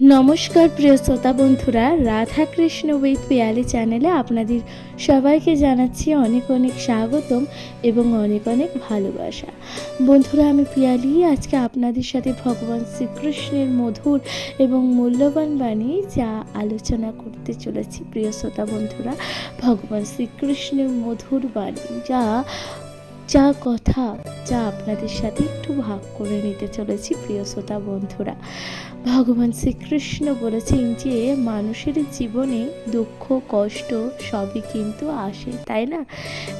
নমস্কার, প্রিয় শ্রোতা বন্ধুরা। রাধা কৃষ্ণ উইথ পিয়ালি চ্যানেলে আপনাদের সবাইকে জানাচ্ছি অনেক অনেক স্বাগতম এবং অনেক অনেক ভালোবাসা। বন্ধুরা, আমি পিয়ালি। আজকে আপনাদের সাথে ভগবান শ্রীকৃষ্ণের মধুর এবং মূল্যবান বাণী যা আলোচনা করতে চলেছি, প্রিয় শ্রোতা বন্ধুরা। ভগবান শ্রীকৃষ্ণের মধুর বাণী যা যা কথা যা আপনাদের সাথে একটু ভাগ করে নিতে চলেছি, প্রিয় শ্রোতা বন্ধুরা। ভগবান শ্রীকৃষ্ণ বলেছেন যে, মানুষের জীবনে দুঃখ, কষ্ট সবই কিন্তু আসে, তাই না?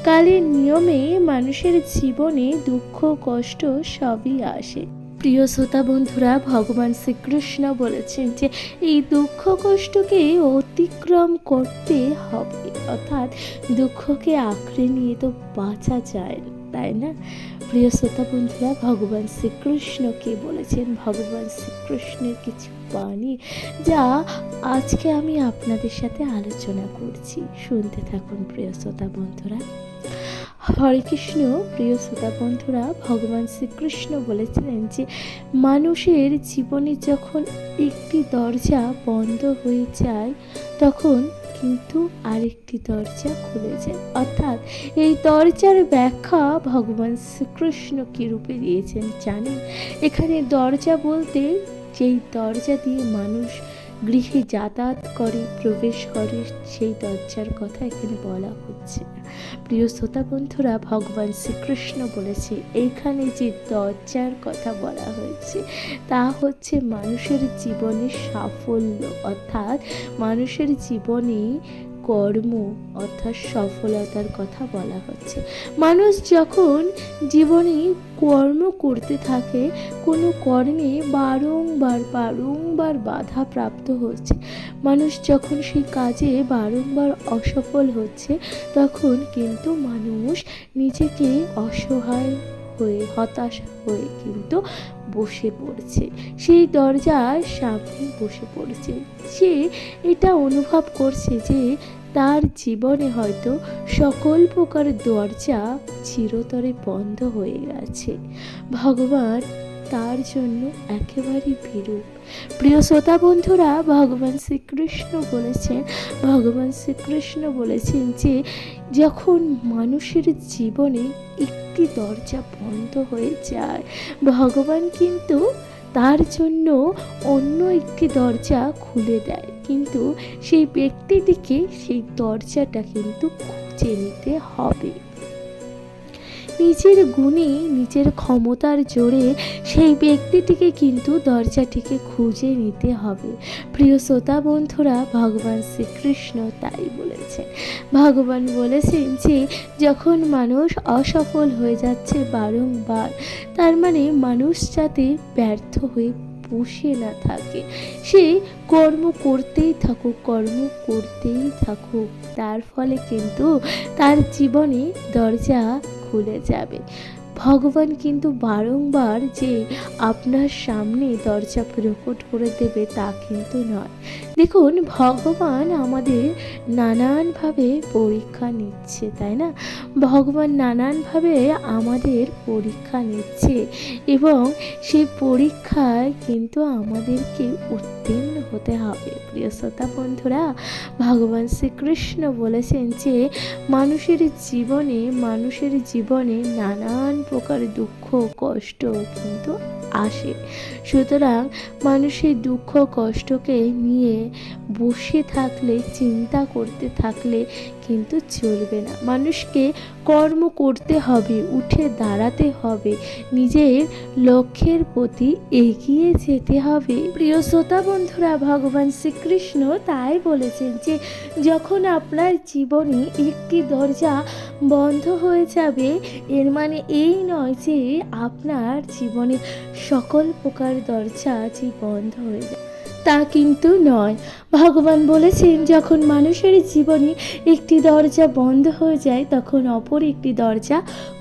কালের নিয়মে মানুষের জীবনে দুঃখ, কষ্ট সবই আসে। প্রিয় শ্রোতা বন্ধুরা, ভগবান শ্রীকৃষ্ণ বলেছেন যে, এই দুঃখ, কষ্টকে অতিক্রম করতে হবে। অর্থাৎ দুঃখকে আঁকড়ে নিয়ে তো বাঁচা যায় না। তাই না? প্রিয় শ্রোতা বন্ধুরা, ভগবান শ্রীকৃষ্ণকে বলেছেন, ভগবান শ্রীকৃষ্ণের কিছু বাণী যা আজকে আমি আপনাদের সাথে আলোচনা করছি। শুনতে থাকুন প্রিয় শ্রোতা বন্ধুরা। হরে কৃষ্ণ, প্রিয় শ্রোতা বন্ধুরা, ভগবান শ্রীকৃষ্ণ বলেছিলেন যে, মানুষের জীবনে যখন একটি দরজা বন্ধ হয়ে যায়, তখন কিন্তু আরেকটি দরজা খুলে যায়। অর্থাৎ এই দরজার ব্যাখ্যা ভগবান শ্রীকৃষ্ণ কি রূপে দিয়েছেন জানেন? এখানে দরজা বলতে যেই দরজা দিয়ে মানুষ গৃহে যাতায়াত করে, প্রবেশ করে, সেই দরজার কথা এখানে বলা হচ্ছে। প্রিয় শ্রোতা বন্ধুরা, ভগবান শ্রীকৃষ্ণ বলেছে, এইখানে যে দরজার কথা বলা হয়েছে, তা হচ্ছে মানুষের জীবনে সাফল্য। অর্থাৎ মানুষের জীবনে কর্ম অর্থাৎ সফলতার কথা বলা হচ্ছে। মানুষ যখন জীবনে কর্ম করতে থাকে, কোনো কর্মে বারংবার বারংবার বাধা প্রাপ্ত হচ্ছে। মানুষ যখন সেই কাজে বারংবার অসফল হচ্ছে, তখন কিন্তু মানুষ নিজেকে অসহায় হয়ে, হতাশ হয়ে কিন্তু বসে পড়ছে। সেই দরজার সামনে বসে পড়ছে। সে এটা অনুভব করছে যে তার জীবনে হয়তো সকল প্রকার দরজা চিরতরে বন্ধ হয়ে গেছে। ভগবান তার জন্য একেবারে বিরূপ প্রিয় শ্রোতা বন্ধুরা, ভগবান শ্রীকৃষ্ণ বলেছেন, ভগবান শ্রীকৃষ্ণ বলেছেন যে, যখন মানুষের জীবনে একটি দরজা বন্ধ হয়ে যায়, ভগবান কিন্তু তার জন্য অন্য একটি দরজা খুলে দেয়। কিন্তু সেই ব্যক্তিটিকে সেই দরজাটা কিন্তু খুঁজে নিতে হবে। নিজের গুণে, নিজের ক্ষমতার জোরে সেই ব্যক্তিটিকে কিন্তু দরজাটিকে খুঁজে নিতে হবে। প্রিয় শ্রোতা বন্ধুরা, ভগবান শ্রীকৃষ্ণ তাই বলেছেন। ভগবান বলেছেন যে, যখন মানুষ অসফল হয়ে যাচ্ছে বারংবার, তার মানে মানুষ যাতে ব্যর্থ হয়ে বসে না থাকে। সে কর্ম করতেই থাকুক, কর্ম করতেই থাকুক। তার ফলে কিন্তু তার জীবনে দরজা খুলে যাবে। ভগবান কিন্তু বারংবার যে আপনার সামনে দরজা প্রকট করে দেবে তা কিন্তু নয়। দেখুন, ভগবান আমাদের নানানভাবে পরীক্ষা নিচ্ছে, তাই না? ভগবান নানানভাবে আমাদের পরীক্ষা নিচ্ছে এবং সেই পরীক্ষায় কিন্তু আমাদেরকে উত্তীর্ণ হতে হবে। প্রিয় শ্রোতা বন্ধুরা, ভগবান শ্রীকৃষ্ণ বলেছেন যে, মানুষের জীবনে মানুষের জীবনে নানান প্রকার দুঃখ, কষ্ট কিন্তু আসে। সুতরাং মানুষের দুঃখ, কষ্টকে নিয়ে বসে থাকলে, চিন্তা করতে থাকলে কিন্তু চলবে না। মানুষকে কর্ম করতে হবে, উঠে দাঁড়াতে হবে, নিজের লক্ষ্যের প্রতি এগিয়ে যেতে হবে। প্রিয় শ্রোতা বন্ধুরা, ভগবান শ্রীকৃষ্ণ তাই বলেছেন যে, যখন আপনার জীবনে একটি দরজা বন্ধ হয়ে যাবে, এর মানে এই নয় যে, আপনার জীবনে সকল প্রকার দরজা যে বন্ধ হয়ে যাবে। তা কিন্তু নয়। ভগবান বলেছেন, যখন মানুষের জীবনে একটি দরজা বন্ধ হয়ে যায়, তখন অপর একটি দরজা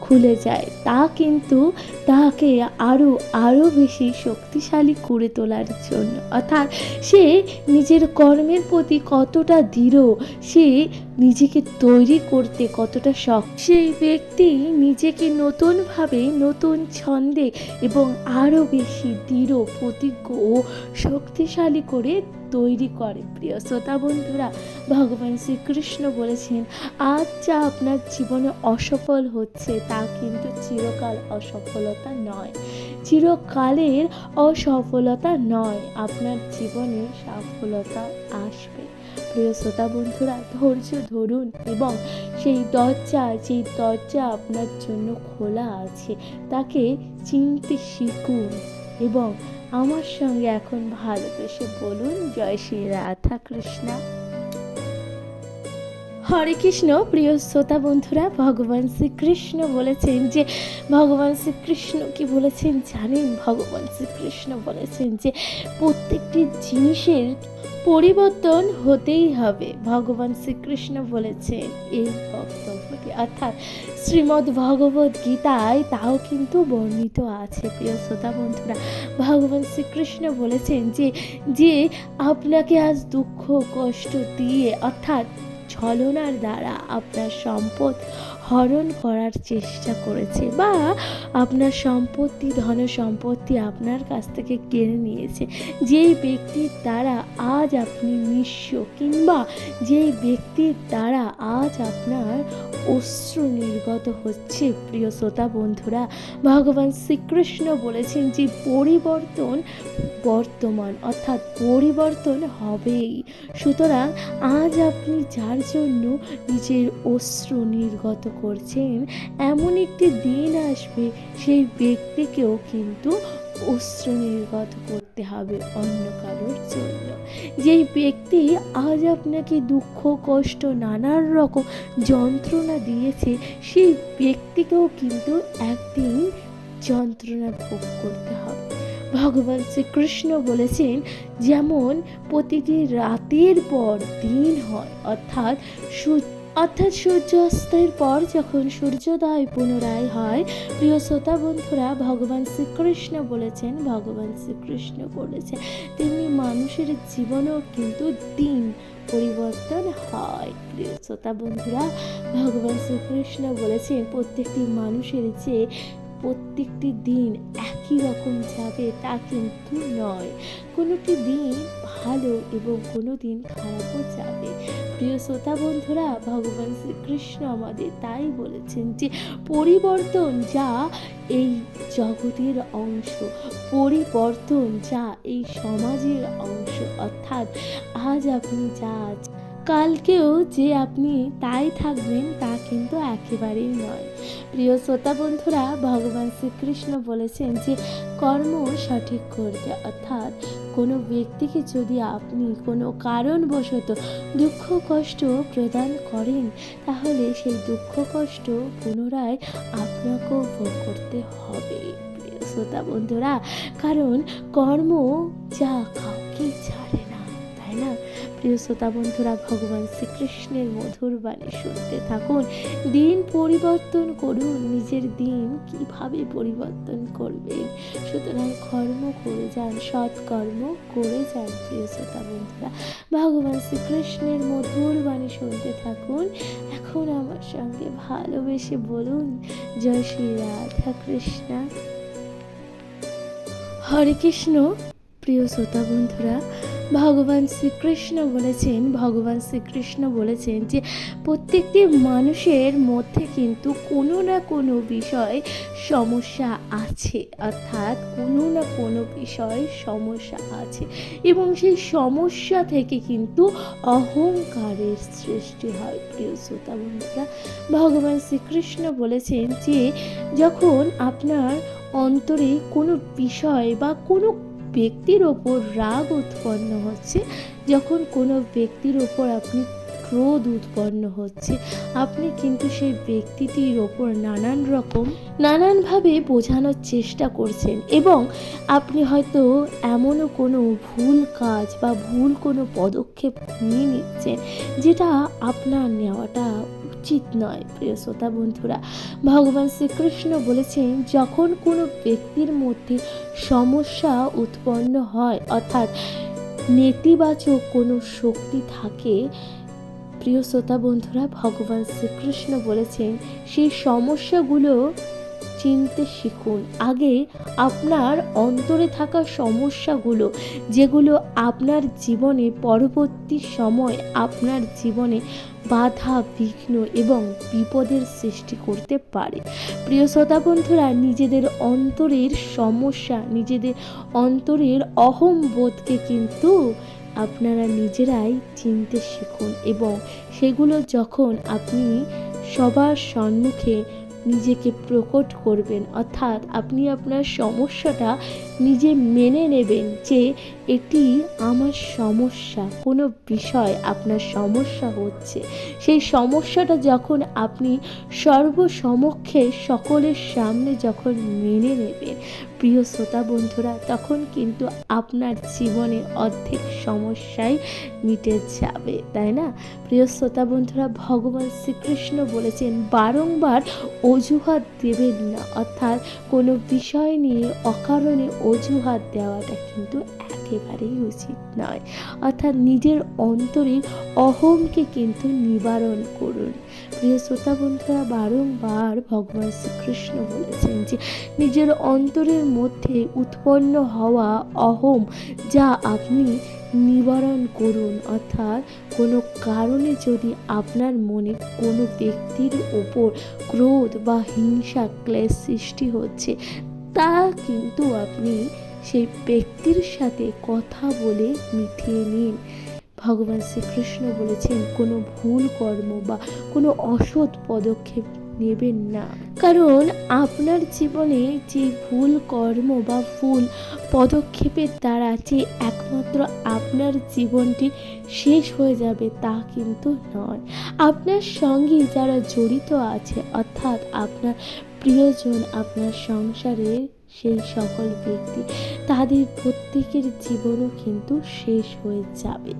খুলে যায়। তা কিন্তু তাকে আরও আরও বেশি শক্তিশালী করে তোলার জন্য। অর্থাৎ সে নিজের কর্মের প্রতি কতটা দৃঢ়, সে নিজেকে তৈরি করতে কতটা শখ সেই ব্যক্তি নিজেকে নতুনভাবে নতুন ছন্দে এবং আরও বেশি দৃঢ়, প্রতিজ্ঞ ও শক্তিশালী করে তৈরি করে। প্রিয় শ্রোতা বন্ধুরা, ভগবান শ্রীকৃষ্ণ বলেছেন, আজ যা আপনার জীবনে অসফল হচ্ছে, তা কিন্তু চিরকাল অসফলতা নয়। চিরকালের অসফলতা নয়, আপনার জীবনে সফলতা আসবে। প্রিয় শ্রোতা বন্ধুরা, ধৈর্য ধরুন এবং সেই দরজা, যেই দরজা আপনার জন্য খোলা আছে, তাকে চিনতে শিখুন। এবং আমার সঙ্গে এখন ভালোবেসে বলুন, জয় শ্রী রাধা কৃষ্ণা। হরে কৃষ্ণ, প্রিয় শ্রোতা বন্ধুরা, ভগবান শ্রীকৃষ্ণ বলেছেন যে, ভগবান শ্রীকৃষ্ণ কি বলেছেন জানেন? ভগবান শ্রীকৃষ্ণ বলেছেন যে, প্রত্যেকটি জিনিসের পরিবর্তন হতেই হবে। ভগবান শ্রীকৃষ্ণ বলেছেন এই বক্তব্যটি অর্থাৎ শ্রীমদ্ ভগবত গীতায় তাও কিন্তু বর্ণিত আছে, প্রিয় শ্রোতা বন্ধুরা। ভগবান শ্রীকৃষ্ণ বলেছেন যে যে আপনাকে আজ দুঃখ, কষ্ট দিয়ে, অর্থাৎ ছলনার দ্বারা আপনার সম্পদ হরণ করার চেষ্টা করেছে বা আপনার সম্পত্তি, ধন সম্পত্তি আপনার কাছ থেকে কেড়ে নিয়েছে। যেই ব্যক্তির দ্বারা আজ আপনি নিঃস্ব কিংবা যেই ব্যক্তির দ্বারা আজ আপনার অশ্রু নির্গত হচ্ছে, প্রিয় শ্রোতা বন্ধুরা, ভগবান শ্রীকৃষ্ণ বলেছেন যে পরিবর্তন বর্তমান, অর্থাৎ পরিবর্তন হবেই। সুতরাং আজ আপনি যার জন্য নিজের অশ্রু নির্গত করছেন এমন একটি দিন আসবে, সেই ব্যক্তিকেও কিন্তু অশ্রু নির্গত করতে হবে অন্য কারোর জন্য। যেই ব্যক্তি আজ আপনাকে দুঃখ, কষ্ট, নানান রকম যন্ত্রণা দিয়েছে, সেই ব্যক্তিকেও কিন্তু একদিন যন্ত্রণা ভোগ করতে ভগবান শ্রীকৃষ্ণ বলেছেন, যেমন প্রতিটি রাতের পর দিন হয়, অর্থাৎ সূর্য অর্থাৎ সূর্যাস্তের পর যখন সূর্যোদয় পুনরায় হয়, প্রিয় শ্রোতা বন্ধুরা, ভগবান শ্রীকৃষ্ণ বলেছেন, ভগবান শ্রীকৃষ্ণ বলেছেন, তেমনি মানুষের জীবনেও কিন্তু দিন পরিবর্তন হয়, প্রিয় শ্রোতা বন্ধুরা, ভগবান শ্রীকৃষ্ণ বলেছেন, প্রত্যেকটি মানুষের যে প্রত্যেকটি দিন একই রকম যাবে তা কিন্তু নয়। কোনোটি দিন ভালো এবং কোনো দিন খারাপও যাবে। প্রিয় শ্রোতা বন্ধুরা, ভগবান শ্রীকৃষ্ণ আমাদের তাই বলেছেন যে, পরিবর্তন যা এই জগতের অংশ, পরিবর্তন যা এই সমাজের অংশ। অর্থাৎ আজ আপনি যা কালকেও যে আপনি তাই থাকবেন তা কিন্তু একেবারেই নয়। প্রিয় শ্রোতা বন্ধুরা, ভগবান শ্রীকৃষ্ণ বলেছেন যে কর্ম সঠিক করতে অর্থাৎ কোনো ব্যক্তিকে যদি আপনি কোনো কারণবশত দুঃখ, কষ্ট প্রদান করেন, তাহলে সেই দুঃখ, কষ্ট পুনরায় আপনাকেও ভোগ করতে হবে। প্রিয় শ্রোতা বন্ধুরা, কারণ কর্ম যা কাউকে ছাড়ে প্রিয় শ্রোতা বন্ধুরা, ভগবান শ্রীকৃষ্ণের মধুর বাণী শুনতে থাকুন। দিন পরিবর্তন করুন, নিজের দিন কীভাবে পরিবর্তন করবেন? সুতরাং কর্ম করে যান, সৎকর্ম করে যান, প্রিয় শ্রোতা বন্ধুরা। ভগবান শ্রীকৃষ্ণের মধুর বাণী শুনতে থাকুন। এখন আমার সঙ্গে ভালোবেসে বলুন, জয় শ্রী রাধা কৃষ্ণা। হরে কৃষ্ণ, প্রিয় শ্রোতা বন্ধুরা ভগবান শ্রীকৃষ্ণ বলেছেন, ভগবান শ্রীকৃষ্ণ বলেছেন যে প্রত্যেকটি মানুষের মধ্যে কিন্তু কোনো না কোনো বিষয় সমস্যা আছে। অর্থাৎ কোনো না কোনো বিষয় সমস্যা আছে এবং সেই সমস্যা থেকে কিন্তু অহংকারের সৃষ্টি হয়। প্রিয় শ্রোতা বন্ধুরা, ভগবান শ্রীকৃষ্ণ বলেছেন যে যখন আপনার অন্তরে কোনো বিষয় বা কোনো ব্যক্তির ওপর রাগ উৎপন্ন হচ্ছে, যখন কোনো ব্যক্তির ওপর আপনি ক্রোধ উৎপন্ন হচ্ছে, আপনি কিন্তু সেই ব্যক্তিটির ওপর নানান রকম নানানভাবে বোঝানোর চেষ্টা করছেন এবং আপনি হয়তো এমনও কোনো ভুল কাজ বা ভুল কোনো পদক্ষেপ নিয়ে নিচ্ছেন, যেটা আপনার নেওয়াটা উচিত নয়, প্রিয় শ্রোতা বন্ধুরা। ভগবান শ্রীকৃষ্ণ বলেছেন, যখন কোনো ব্যক্তির মধ্যে সমস্যা উৎপন্ন হয়, অর্থাৎ নেতিবাচক কোনো শক্তি থাকে, প্রিয় শ্রোতা বন্ধুরা, ভগবান শ্রীকৃষ্ণ বলেছেন, সেই সমস্যাগুলো চিনতে শিখুন। আগে আপনার অন্তরে থাকা সমস্যাগুলো, যেগুলো আপনার জীবনে পরবর্তী সময় আপনার জীবনে বাধা, বিঘ্ন এবং বিপদের সৃষ্টি করতে পারে। প্রিয় শ্রোতা বন্ধুরা, নিজেদের অন্তরের সমস্যা, নিজেদের অন্তরের অহম বোধকে কিন্তু আপনারা নিজেরাই চিনতে শিখুন এবং সেগুলো যখন আপনি সবার সম্মুখে নিজেকে প্রকট করবেন। অর্থাৎ আপনি আপনার সমস্যাটা নিজে মেনে নেবেন যে এটি আমার সমস্যা। কোনো বিষয় আপনার সমস্যা হচ্ছে। সেই সমস্যাটা যখন আপনি সর্বসমক্ষে সকলের সামনে যখন মেনে নেবেন প্রিয় শ্রোতা বন্ধুরা, তখন কিন্তু আপনার জীবনে অর্ধেক সমস্যাই মিটে যাবে, তাই না? প্রিয় শ্রোতা বন্ধুরা, ভগবান শ্রীকৃষ্ণ বলেছেন, বারংবার অজুহাত দেবেন না। অর্থাৎ কোনো বিষয় নিয়ে অকারণে অজুহাত দেওয়াটা কিন্তু একেবারেই উচিত নয়। অর্থাৎ নিজের অন্তরের অহমকে কিন্তু নিবারণ করুন। প্রিয় শ্রোতা বন্ধুরা, বারংবার ভগবান শ্রীকৃষ্ণ বলেছেন যে, নিজের অন্তরের মধ্যে উৎপন্ন হওয়া অহম যা আপনি নিবারণ করুন। অর্থাৎ কোনো কারণে যদি আপনার মনে কোনো ব্যক্তির ওপর ক্রোধ বা হিংসা, ক্লেশ সৃষ্টি হচ্ছে, তা কিন্তু আপনি সেই ব্যক্তির সাথে কথা বলে মিটিয়ে নিন। ভগবান শ্রীকৃষ্ণ বলেছেন, কোনো ভুল কর্ম বা কোনো অসৎ পদক্ষেপ নেবেন না। কারণ আপনার জীবনে যে ভুল কর্ম বা ভুল পদক্ষেপের দ্বারা যে একমাত্র আপনার জীবনটি শেষ হয়ে যাবে তা কিন্তু নয়। আপনার সঙ্গে যারা জড়িত আছে, অর্থাৎ আপনার প্রিয়জন আপনার সংসারের সেই সকল ব্যক্তি তাদের প্রত্যেকের জীবনও কিন্তু শেষ হয়ে যাবে।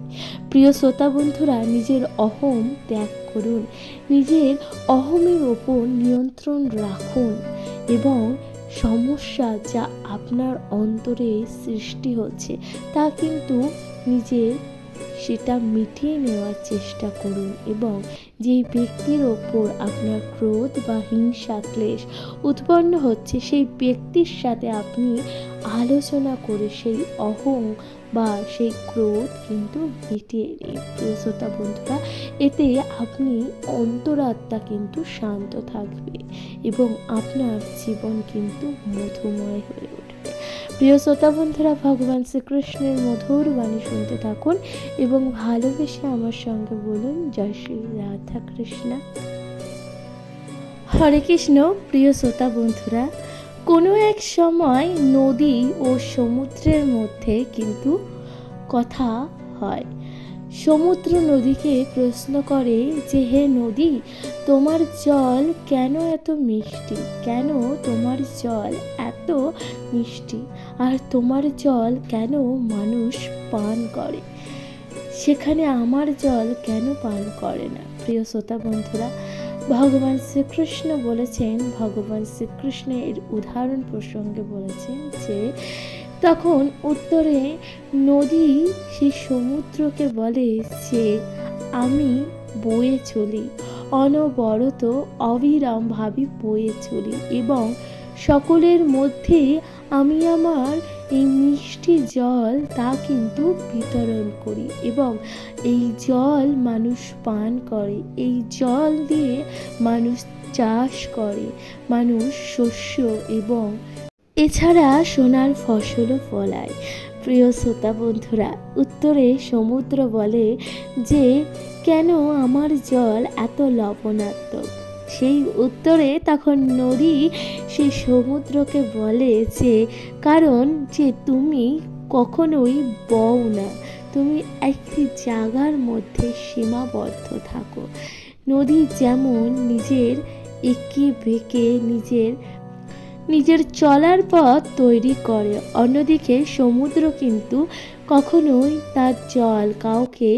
প্রিয় শ্রোতা বন্ধুরা, নিজের অহম ত্যাগ করুন, নিজের অহমের ওপর নিয়ন্ত্রণ রাখুন এবং সমস্যা যা আপনার অন্তরে সৃষ্টি হচ্ছে তা কিন্তু নিজের সেটা মিটিয়ে নেওয়ার চেষ্টা করুন এবং যেই ব্যক্তির ওপর আপনার ক্রোধ বা হিংসা, ক্লেশ উৎপন্ন হচ্ছে, সেই ব্যক্তির সাথে আপনি আলোচনা করে সেই অহং বা সেই ক্রোধ কিন্তু মিটিয়ে শ্রোতা বন্ধুরা, এতে আপনি অন্তরাত্মা কিন্তু শান্ত থাকবে এবং আপনার জীবন কিন্তু মধুময় হয়ে প্রিয় শ্রোতা বন্ধুরা, ভগবান শ্রীকৃষ্ণের মধুর বাণী শুনতে থাকুন এবং ভালোবেসে আমার সঙ্গে বলুন, জয় শ্রী রাধা কৃষ্ণ। হরে কৃষ্ণ, প্রিয় শ্রোতা বন্ধুরা, কোনো এক সময় নদী ও সমুদ্রের মধ্যে কিন্তু কথা হয়। সমুদ্র নদীকে প্রশ্ন করে যে, হে নদী, তোমার জল কেন এত মিষ্টি? কেন তোমার জল এত মিষ্টি? আর তোমার জল কেন মানুষ পান করে? সেখানে আমার জল কেন পান করে না? প্রিয় শ্রোতা বন্ধুরা, ভগবান শ্রীকৃষ্ণ বলেছেন, ভগবান শ্রীকৃষ্ণের উদাহরণ প্রসঙ্গে বলেছেন যে তখন উত্তরে নদী সেই সমুদ্রকে বলে যে, আমি বয়ে চলি, অনবরত অবিরামভাবে বয়ে চলি এবং সকলের মধ্যে আমি আমার এই মিষ্টি জল তা কিন্তু বিতরণ করি এবং এই জল মানুষ পান করে, এই জল দিয়ে মানুষ চাষ করে, মানুষ শস্য এবং এছাড়া সোনার ফসলও ফলায়। প্রিয় শ্রোতা বন্ধুরা, উত্তরে সমুদ্র বলে যে, কেন আমার জল এত লবণাত্মক? সেই উত্তরে তখন নদী সেই সমুদ্রকে বলে যে, কারণ যে তুমি কখনোই বও না, তুমি একটি জায়গার মধ্যে সীমাবদ্ধ থাকো। নদী যেমন নিজের এঁকে বেঁকে নিজের নিজের চলার পথ তৈরি করে। অন্যদিকে সমুদ্র কিন্তু কখনোই তার জল কাউকে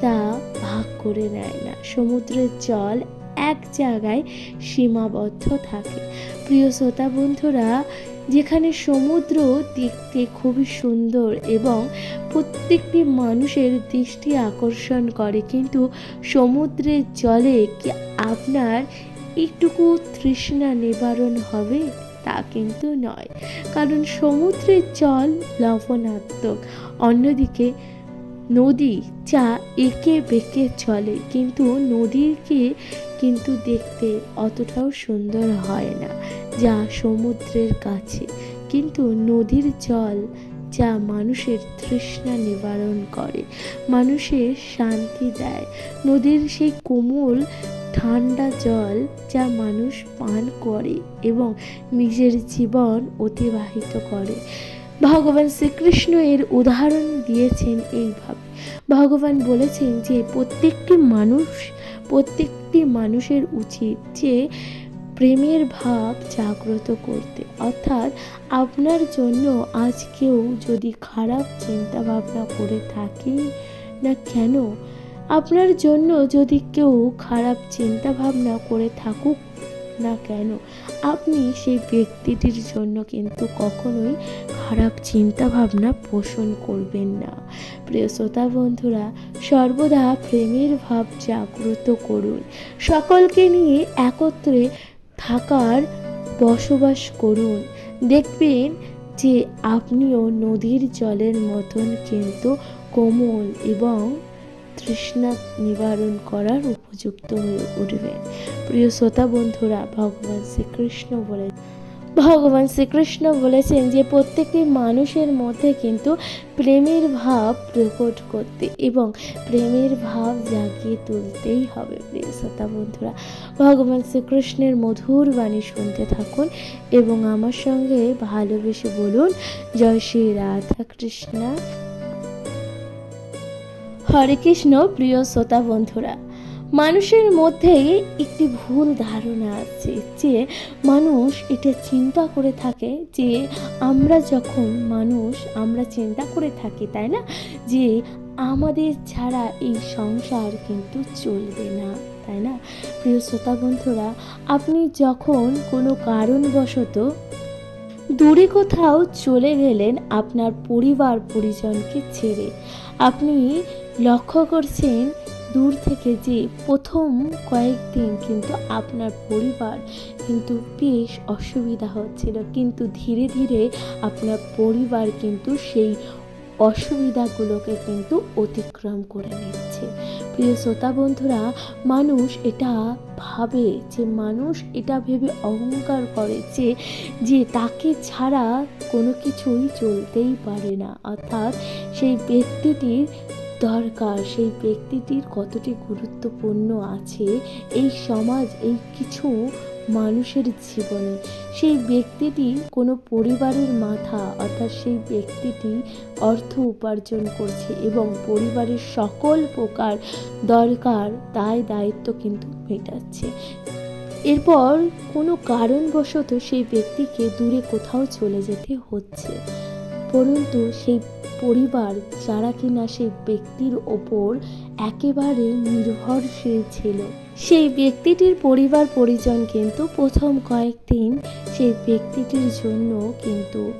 তা ভাগ করে নেয় না। সমুদ্রের জল এক জায়গায় সীমাবদ্ধ থাকে। প্রিয় শ্রোতা বন্ধুরা, যেখানে সমুদ্র দেখতে খুবই সুন্দর এবং প্রত্যেকটি মানুষের দৃষ্টি আকর্ষণ করে, কিন্তু সমুদ্রের জলে কি আপনার একটুকু তৃষ্ণা নিবারণ হবে, তা কিন্তু নয়। কারণ সমুদ্রের জল লবণাত্মক, অন্যদিকে নদী যা এঁকে বেঁকে চলে, কিন্তু নদীকে কিন্তু দেখতে অতটাও সুন্দর হয় না, যা সমুদ্রের কাছে। কিন্তু নদীর জল যা মানুষের তৃষ্ণা নিবারণ করে, মানুষের শান্তি দেয়। নদীর সেই কোমল ঠান্ডা জল যা মানুষ পান করে এবং নিজের জীবন অতিবাহিত করে। ভগবান শ্রীকৃষ্ণ এর উদাহরণ দিয়েছেন এইভাবে। ভগবান বলেছেন যে, প্রত্যেকটি মানুষ, প্রত্যেকটি মানুষের উচিত যে, প্রেমের ভাব জাগ্রত করতে। অর্থাৎ আপনার জন্য আজ কেউ যদি খারাপ চিন্তা ভাবনা করে থাকে না কেন আপনার জন্য যদি কেউ খারাপ চিন্তা ভাবনা করে থাকুক না কেন, আপনি সেই ব্যক্তিটির জন্য কিন্তু কখনোই খারাপ চিন্তা ভাবনা পোষণ করবেন না। প্রিয় শ্রোতা বন্ধুরা, সর্বদা প্রেমের ভাব জাগ্রত করুন। সকলকে নিয়ে একত্রে থাকার বসবাস করুন। দেখবেন যে আপনিও নদীর জলের মতন কিন্তু কোমল এবং তৃষ্ণা নিবারণ করার উপযুক্ত হয়ে উঠবে। প্রিয় শ্রোতা বন্ধুরা, ভগবান শ্রীকৃষ্ণ বলে ভগবান শ্রীকৃষ্ণ বলেছেন যে, প্রত্যেকটি মানুষের মধ্যে কিন্তু প্রেমের ভাব প্রকট করতে এবং প্রেমের ভাব জাগিয়ে তুলতেই হবে। প্রিয় শ্রোতা বন্ধুরা, ভগবান শ্রীকৃষ্ণের মধুর বাণী শুনতে থাকুন এবং আমার সঙ্গে ভালোবেসে বলুন, জয় শ্রী রাধা কৃষ্ণা হরে কৃষ্ণ, প্রিয় শ্রোতা বন্ধুরা, মানুষের মধ্যে একটি ভুল ধারণা আছে যে মানুষ এটা চিন্তা করে থাকে যে আমরা যখন মানুষ, আমরা চিন্তা করে থাকি, তাই না? যে আমাদের ছাড়া এই সংসার কিন্তু চলবে না, তাই না? প্রিয় শ্রোতা বন্ধুরা, আপনি যখন কোনো কারণবশত দূরে কোথাও চলে গেলেন আপনার পরিবার পরিজনকে ছেড়ে, আপনি লক্ষ্য করছেন দূর থেকে যে প্রথম কয়েকদিন কিন্তু আপনার পরিবার কিন্তু বেশ অসুবিধা হচ্ছিল। কিন্তু ধীরে ধীরে আপনার পরিবার কিন্তু সেই অসুবিধাগুলোকে কিন্তু অতিক্রম করে নিচ্ছে। প্রিয় শ্রোতা বন্ধুরা, মানুষ এটা ভাবে যে মানুষ এটা ভেবে অহংকার করে যে যে তাকে ছাড়া কোনো কিছুই চলতেই পারে না। অর্থাৎ সেই ব্যক্তিটির দরকার, সেই ব্যক্তিটির কতটি গুরুত্বপূর্ণ আছে এই সমাজ, এই কিছু মানুষের জীবনে। সেই ব্যক্তিটি কোনো পরিবারের মাথা, অর্থাৎ সেই ব্যক্তিটি অর্থ উপার্জন করছে এবং পরিবারের সকল প্রকার দরকার দায় দায়িত্ব কিন্তু মেটাচ্ছে। এরপর কোনো কারণবশত সেই ব্যক্তিকে দূরে কোথাও চলে যেতে হচ্ছে। পরন্তু সেই পরিবার যারা কিনা সেই ব্যক্তির ওপর একেবারে নির্ভরশীল ছিল। সেই ব্যক্তিটির পরিবার পরিজন কিন্তু প্রথম কয়েকদিন সেই ব্যক্তিটির জন্য কিন্তু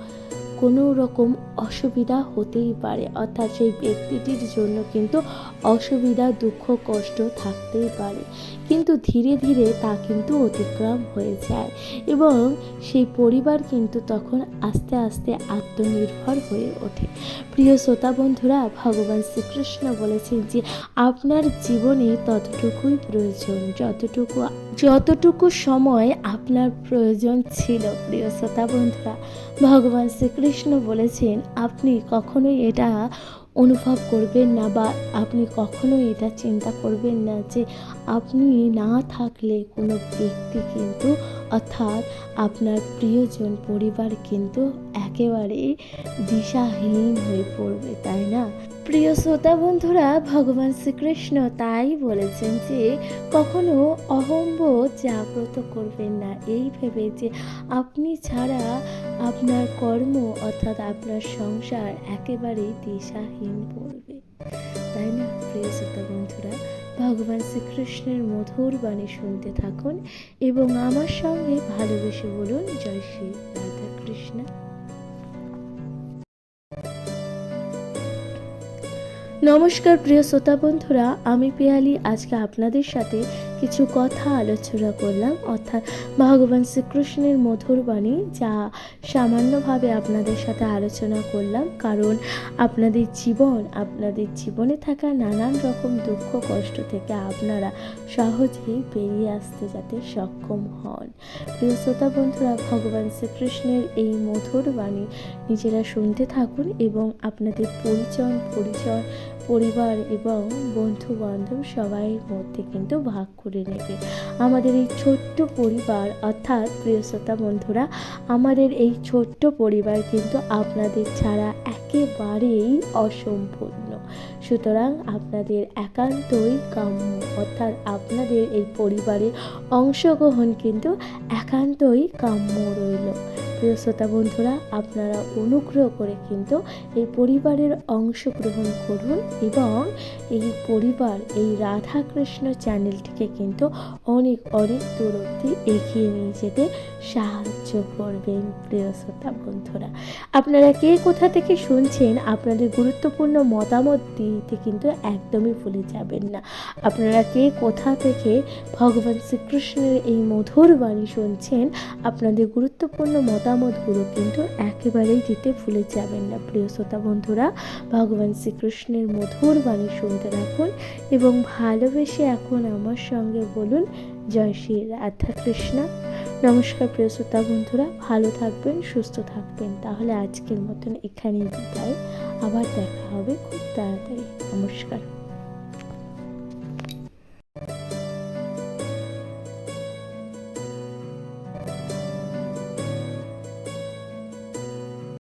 কোনো রকম অসুবিধা হতেই পারে। অর্থাৎ সেই ব্যক্তিটির জন্য কিন্তু অসুবিধা, দুঃখ, কষ্ট থাকতেই পারে। কিন্তু ধীরে ধীরে তা কিন্তু অতিক্রম হয়ে যায় এবং সেই পরিবার কিন্তু তখন আস্তে আস্তে আত্মনির্ভর হয়ে ওঠে। প্রিয় শ্রোতা বন্ধুরা, ভগবান শ্রীকৃষ্ণ বলেছেন যে, আপনার জীবনে ততটুকুই প্রয়োজন, যতটুকু যতটুকু সময় আপনার প্রয়োজন ছিল। প্রিয় শ্রোতা বন্ধুরা, ভগবান শ্রীকৃষ্ণ বলেছেন, আপনি কখনোই এটা অনুভব করবেন না বা আপনি কখনো এটা চিন্তা করবেন না যে আপনি না থাকলে কোনো ব্যক্তি কিন্তু, অর্থাৎ আপনার প্রিয়জন, পরিবার কিন্তু একেবারে দিশাহীন হয়ে পড়বে, তাই না? প্রিয় শ্রোতা বন্ধুরা, ভগবান শ্রীকৃষ্ণ তাই বলেছেন যে কখনো অহম্বোধ জাগ্রত করবেন না। এই ভেবে যে আপনি ছাড়া আপনার কর্ম অর্থাৎ আপনার সংসার একেবারেই দিশাহীন পড়বে। তাই না, প্রিয় শ্রোতা বন্ধুরা? ভগবান শ্রীকৃষ্ণের মধুর বাণী শুনতে থাকুন এবং আমার সঙ্গে ভালোবেসে বলুন, জয় শ্রী রাধা কৃষ্ণ নমস্কার প্রিয় শ্রোতা বন্ধুরা, আমি পেয়ালি। আজকে আপনাদের সাথে কিছু কথা আলোচনা করলাম, অর্থাৎ ভগবান শ্রীকৃষ্ণের মধুর বাণী যা সামান্যভাবে আপনাদের সাথে আলোচনা করলাম। কারণ আপনাদের জীবন, আপনাদের জীবনে থাকা নানান রকম দুঃখ, কষ্ট থেকে আপনারা সহজেই বেরিয়ে আসতে যাতে সক্ষম হন। প্রিয় শ্রোতা বন্ধুরা, ভগবান শ্রীকৃষ্ণের এই মধুর বাণী নিজেরা শুনতে থাকুন এবং আপনাদের পরিচয় পরিচয় পরিবার এবং বন্ধু বান্ধব সবাইয়ের মধ্যে কিন্তু ভাগ করে নেবে। আমাদের এই ছোট্ট পরিবার, অর্থাৎ প্রিয় শ্রোতা বন্ধুরা, আমাদের এই ছোট্ট পরিবার কিন্তু আপনাদের ছাড়া একেবারেই অসম্পূর্ণ। সুতরাং আপনাদের একান্তই কাম্য, অর্থাৎ আপনাদের এই পরিবারে অংশগ্রহণ কিন্তু একান্তই কাম্য রইল। প্রিয় শ্রোতা বন্ধুরা, আপনারা অনুগ্রহ করে কিন্তু এই পরিবারের অংশগ্রহণ করুন এবং এই পরিবার, এই রাধা কৃষ্ণ চ্যানেলটিকে কিন্তু অনেক অনেক দূর অব্দি এগিয়ে নিয়ে যেতে সাহায্য করবেন, প্রিয় শ্রোতা বন্ধুরা। আপনারা কে কোথা থেকে শুনছেন, আপনাদের গুরুত্বপূর্ণ মতামত দিতে কিন্তু একদমই ভুলে যাবেন না। আপনারা কে কোথা থেকে ভগবান শ্রীকৃষ্ণের এই মধুর বাণী শুনছেন, আপনাদের গুরুত্বপূর্ণ মতামতগুলো কিন্তু একেবারেই দিতে ভুলে যাবেন না। প্রিয় শ্রোতা বন্ধুরা, ভগবান শ্রীকৃষ্ণের মধুর বাণী শুনতে রাখুন এবং ভালোবেসে এখন আমার সঙ্গে বলুন, জয় শ্রী রাধা কৃষ্ণ নমস্কার প্রিয় শ্রোতা বন্ধুরা, ভালো থাকবেন, সুস্থ থাকবেন। তাহলে আজকের মতন এখানেই বিদায়। আবার দেখা হবে খুব তাড়াতাড়ি। নমস্কার।